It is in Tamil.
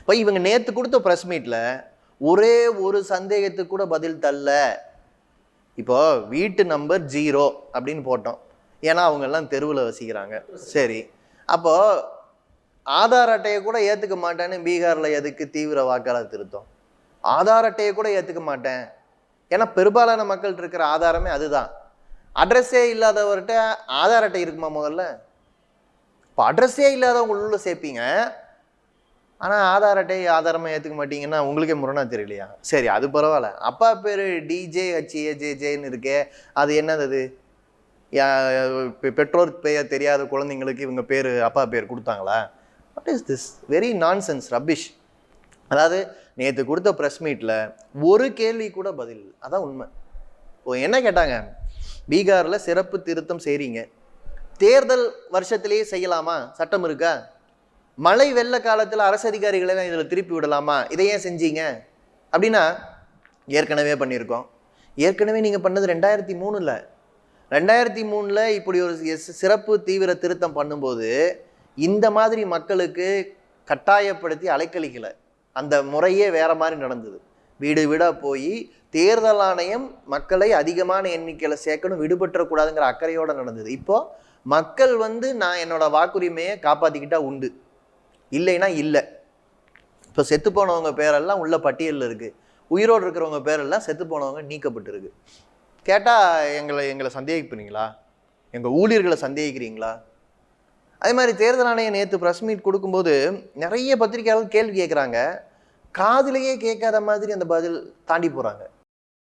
இப்போ இவங்க நேற்று கொடுத்த ப்ரெஸ் மீட்டில் ஒரே ஒரு சந்தேகத்துக்கு கூட பதில் தரல. இப்போ வீட்டு நம்பர் ஜீரோ அப்படின்னு போட்டோம். ஏன்னா அவங்கெல்லாம் தெருவில் வசிக்கிறாங்க. சரி. அப்போ ஆதார் அட்டையை கூட ஏற்றுக்க மாட்டேன்னு பீகாரில் எதுக்கு தீவிர வாக்காளர் திருத்தம்? ஆதார் அட்டையை கூட ஏற்றுக்க மாட்டேன். ஏன்னா பெரும்பாலான மக்கள் இருக்கிற ஆதாரமே அதுதான். அட்ரஸே இல்லாதவர்கிட்ட ஆதார் அட்டை இருக்குமா முதல்ல? இப்போ அட்ரஸே இல்லாதவங்க உள்ள சேர்ப்பீங்க. ஆனால் ஆதார் அட்டை ஆதாரமாக ஏற்றுக்க மாட்டீங்கன்னா உங்களுக்கே முரணா தெரியலையா? சரி அது பரவாயில்ல. அப்பா பேர் டிஜே ஹச்ஏ ஜே ஜேன்னு இருக்கே. அது என்னது யா- பெற்றோர் பெயர் தெரியாத குழந்தைங்களுக்கு இவங்க பேர் அப்பா பேர் கொடுத்தாங்களா? What is this very nonsense rubbish அதாவது நேற்று கொடுத்த ப்ரெஸ் மீட்டில் ஒரு கேள்வி கூட பதில் அதான் உண்மை. இப்போ என்ன கேட்டாங்க? பீகாரில் சிறப்பு திருத்தம் செய்கிறீங்க தேர்தல் வருஷத்திலேயே செய்யலாமா? சட்டம் இருக்கா? மழை வெள்ள காலத்தில் அரசு அதிகாரிகளை இதில் திருப்பி விடலாமா? இதை ஏன் செஞ்சீங்க? அப்படின்னா ஏற்கனவே பண்ணியிருக்கோம். ஏற்கனவே நீங்கள் பண்ணது ரெண்டாயிரத்தி மூணில். ரெண்டாயிரத்தி மூணில் இப்படி ஒரு எஸ்- சிறப்பு தீவிர திருத்தம் பண்ணும்போது இந்த மாதிரி மக்களுக்கு கட்டாயப்படுத்தி அலைக்கழிக்கலை. அந்த முறையே வேறு மாதிரி நடந்தது. வீடு வீடாக போய் தேர்தல் ஆணையம் மக்களை அதிகமான எண்ணிக்கையில் சேர்க்கணும் விடுபட்டுறக்கூடாதுங்கிற அக்கறையோடு நடந்தது. இப்போது மக்கள் வந்து நான் என்னோடய வாக்குரிமையை காப்பாற்றிக்கிட்டால் உண்டு. இல்லைன்னா இல்லை. இப்போ செத்து போனவங்க பேரெல்லாம் உள்ள பட்டியலில் இருக்குது உயிரோடு இருக்கிறவங்க பேரெல்லாம் செத்து போனவங்க நீக்கப்பட்டிருக்கு. கேட்டால் எங்களை எங்களை சந்தேகிப்பீங்களா? எங்கள் ஊழியர்களை சந்தேகிக்கிறீங்களா? அதே மாதிரி தேர்தல் ஆணையம் நேற்று ப்ரெஸ் மீட் கொடுக்கும்போது நிறைய பத்திரிகையாளர்கள் கேள்வி கேட்குறாங்க காதிலேயே கேட்காத மாதிரி அந்த பதில் தாண்டி போகிறாங்க